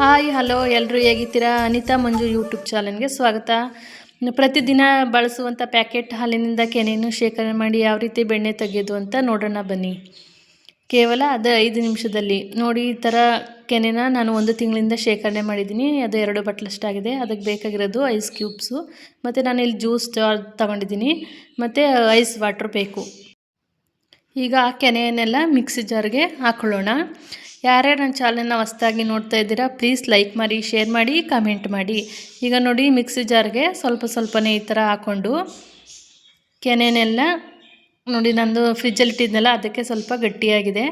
Hi, hello ಎಲ್ಲರೂ ಹೇಗಿದ್ದೀರಾ? ಅನಿತಾ ಮಂಜು YouTube ಚಾನಲ್ಗೆ ಸ್ವಾಗತ. ಪ್ರತಿದಿನ ಬಳಸುವಂಥ ಪ್ಯಾಕೆಟ್ ಹಾಲಿನಿಂದ ಕೆನೆಯನ್ನು ಶೇಖರಣೆ ಮಾಡಿ ಯಾವ ರೀತಿ ಬೆಣ್ಣೆ ತೆಗೆಯೋದು ಅಂತ ನೋಡೋಣ ಬನ್ನಿ. ಕೇವಲ ಅದು ಐದು ನಿಮಿಷದಲ್ಲಿ. ನೋಡಿ, ಈ ಥರ ಕೆನೆನ ನಾನು ಒಂದು ತಿಂಗಳಿಂದ ಶೇಖರಣೆ ಮಾಡಿದ್ದೀನಿ. ಅದು ಎರಡು ಬಟ್ಲಷ್ಟಾಗಿದೆ. ಅದಕ್ಕೆ ಬೇಕಾಗಿರೋದು ಐಸ್ ಕ್ಯೂಬ್ಸು. ಮತ್ತು ನಾನು ಇಲ್ಲಿ ಜ್ಯೂಸ್ ತಗೊಂಡಿದ್ದೀನಿ ತೊಗೊಂಡಿದ್ದೀನಿ. ಮತ್ತು ಐಸ್ ವಾಟ್ರ್ ಬೇಕು. ಈಗ ಆ ಕೆನೆಯನ್ನೆಲ್ಲ ಮಿಕ್ಸಿ ಜಾರ್ಗೆ ಹಾಕೊಳ್ಳೋಣ. ಯಾರ್ಯಾರು ನನ್ನ ಚಾನಲ್ನ ಹೊಸ್ದಾಗಿ ನೋಡ್ತಾ ಇದ್ದೀರಾ, ಪ್ಲೀಸ್ ಲೈಕ್ ಮಾಡಿ, ಶೇರ್ ಮಾಡಿ, ಕಮೆಂಟ್ ಮಾಡಿ. ಈಗ ನೋಡಿ ಮಿಕ್ಸಿ ಜಾರ್ಗೆ ಸ್ವಲ್ಪ ಸ್ವಲ್ಪನೇ ಈ ಥರ ಹಾಕ್ಕೊಂಡು ಕೆನೆನೆಲ್ಲ ನೋಡಿ ನಂದು ಫ್ರಿಜ್ಜಲ್ಲಿ ಇಟ್ಟಿದ್ನಲ್ಲ, ಅದಕ್ಕೆ ಸ್ವಲ್ಪ ಗಟ್ಟಿಯಾಗಿದೆ.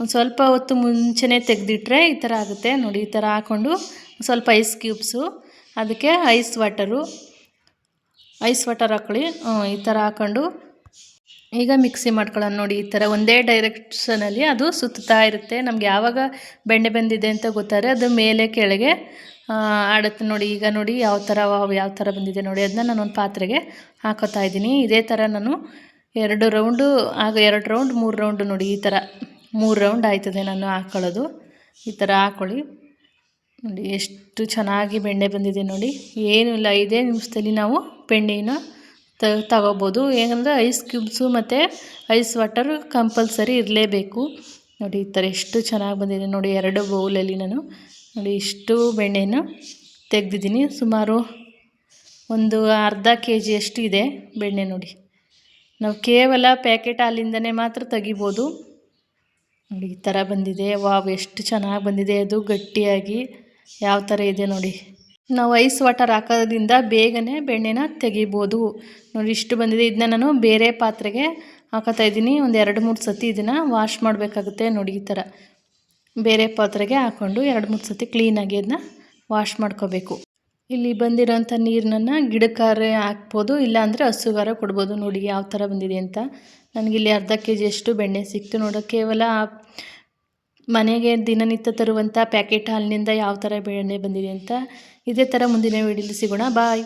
ಒಂದು ಸ್ವಲ್ಪ ಹೊತ್ತು ಮುಂಚೆನೇ ತೆಗೆದಿಟ್ರೆ ಈ ಥರ ಆಗುತ್ತೆ. ನೋಡಿ ಈ ಥರ ಹಾಕ್ಕೊಂಡು ಸ್ವಲ್ಪ ಐಸ್ ಕ್ಯೂಬ್ಸು, ಅದಕ್ಕೆ ಐಸ್ ವಾಟರು, ಐಸ್ ವಾಟರ್ ಹಾಕೊಳ್ಳಿ ಈ ಥರ ಹಾಕ್ಕೊಂಡು ಈಗ ಮಿಕ್ಸಿ ಮಾಡ್ಕೊಳ್ಳೋಣ ನೋಡಿ, ಈ ಥರ ಒಂದೇ ಡೈರೆಕ್ಷನಲ್ಲಿ ಅದು ಸುತ್ತಾ ಇರುತ್ತೆ. ನಮ್ಗೆ ಯಾವಾಗ ಬೆಣ್ಣೆ ಬಂದಿದೆ ಅಂತ ಗೊತ್ತಾರೆ, ಅದು ಮೇಲೆ ಕೆಳಗೆ ಆಡುತ್ತೆ ನೋಡಿ. ಈಗ ನೋಡಿ ಯಾವ ಥರ ಯಾವ ಥರ ಬಂದಿದೆ ನೋಡಿ, ಅದನ್ನ ನಾನು ಒಂದು ಪಾತ್ರೆಗೆ ಹಾಕೋತಾ ಇದ್ದೀನಿ. ಇದೇ ಥರ ನಾನು ಎರಡು ರೌಂಡು ಆಗ ಎರಡು ರೌಂಡ್ ಮೂರು ರೌಂಡು ನೋಡಿ, ಈ ಥರ ಮೂರು ರೌಂಡ್ ಆಯ್ತದೆ ನಾನು ಹಾಕ್ಕೊಳ್ಳೋದು ಈ ಥರ ಹಾಕ್ಕೊಳ್ಳಿ ನೋಡಿ, ಎಷ್ಟು ಚೆನ್ನಾಗಿ ಬೆಣ್ಣೆ ಬಂದಿದೆ ನೋಡಿ. ಏನೂ ಇಲ್ಲ, ಇದೇ ನಿಮಿಷದಲ್ಲಿ ನಾವು ಬೆಣ್ಣೆನ ತ, ತಗೋಬೋದು. ಏನಂದರೆ ಐಸ್ ಕ್ಯೂಬ್ಸು ಮತ್ತು ಐಸ್ ವಾಟರ್ ಕಂಪಲ್ಸರಿ ಇರಲೇಬೇಕು. ನೋಡಿ ಈ ಥರ ಎಷ್ಟು ಚೆನ್ನಾಗಿ ಬಂದಿದೆ ನೋಡಿ ಎರಡು ಬೌಲಲ್ಲಿ ನಾನು. ನೋಡಿ ಇಷ್ಟು ಬೆಣ್ಣೆನ ತೆಗೆದಿದ್ದೀನಿ. ಸುಮಾರು ಒಂದು ಅರ್ಧ ಕೆ ಜಿಯಷ್ಟು ಇದೆ ಬೆಣ್ಣೆ ನೋಡಿ. ನಾವು ಕೇವಲ ಪ್ಯಾಕೆಟ್ ಹಾಲಿಂದನೇ ಮಾತ್ರ ತೆಗಿಬೋದು. ನೋಡಿ ಈ ಥರ ಬಂದಿದೆ. ವಾವ್, ಎಷ್ಟು ಚೆನ್ನಾಗಿ ಬಂದಿದೆ. ಅದು ಗಟ್ಟಿಯಾಗಿ ಯಾವ ಥರ ಇದೆ ನೋಡಿ. ನಾವು ಐಸ್ ವಾಟರ್ ಹಾಕೋದ್ರಿಂದ ಬೇಗನೆ ಬೆಣ್ಣೆನ ತೆಗಿಬೋದು. ನೋಡಿ, ಇಷ್ಟು ಬಂದಿದೆ. ಇದನ್ನ ನಾನು ಬೇರೆ ಪಾತ್ರೆಗೆ ಹಾಕೋತಾ ಇದ್ದೀನಿ. ಒಂದು ಎರಡು ಮೂರು ಸತಿ ಇದನ್ನು ವಾಶ್ ಮಾಡಬೇಕಾಗುತ್ತೆ ನೋಡಿ ಈ ಥರ. ಬೇರೆ ಪಾತ್ರೆಗೆ ಹಾಕ್ಕೊಂಡು ಎರಡು ಮೂರು ಸತಿ ಕ್ಲೀನಾಗಿ ಅದನ್ನ ವಾಶ್ ಮಾಡ್ಕೋಬೇಕು. ಇಲ್ಲಿ ಬಂದಿರೋಂಥ ನೀರನ್ನ ಗಿಡಕ್ಕಾರೆ ಹಾಕ್ಬೋದು, ಇಲ್ಲಾಂದರೆ ಹಸುಗಾರ ಕೊಡ್ಬೋದು. ನೋಡಿ, ಯಾವ ಥರ ಬಂದಿದೆ ಅಂತ. ನನಗಿಲ್ಲಿ ಅರ್ಧ ಕೆ ಜಿಯಷ್ಟು ಬೆಣ್ಣೆ ಸಿಕ್ತು ನೋಡೋ. ಕೇವಲ ಮನೆಗೆ ದಿನನಿತ್ಯ ತರುವಂಥ ಪ್ಯಾಕೆಟ್ ಹಾಲಿನಿಂದ ಯಾವ ಥರ ಬೆಣ್ಣೆ ಬಂದಿದೆ ಅಂತ ಇದೇ ಥರ ಮುಂದಿನ ವೀಡಿಯೋಲಿ ಸಿಗೋಣ. ಬಾಯ್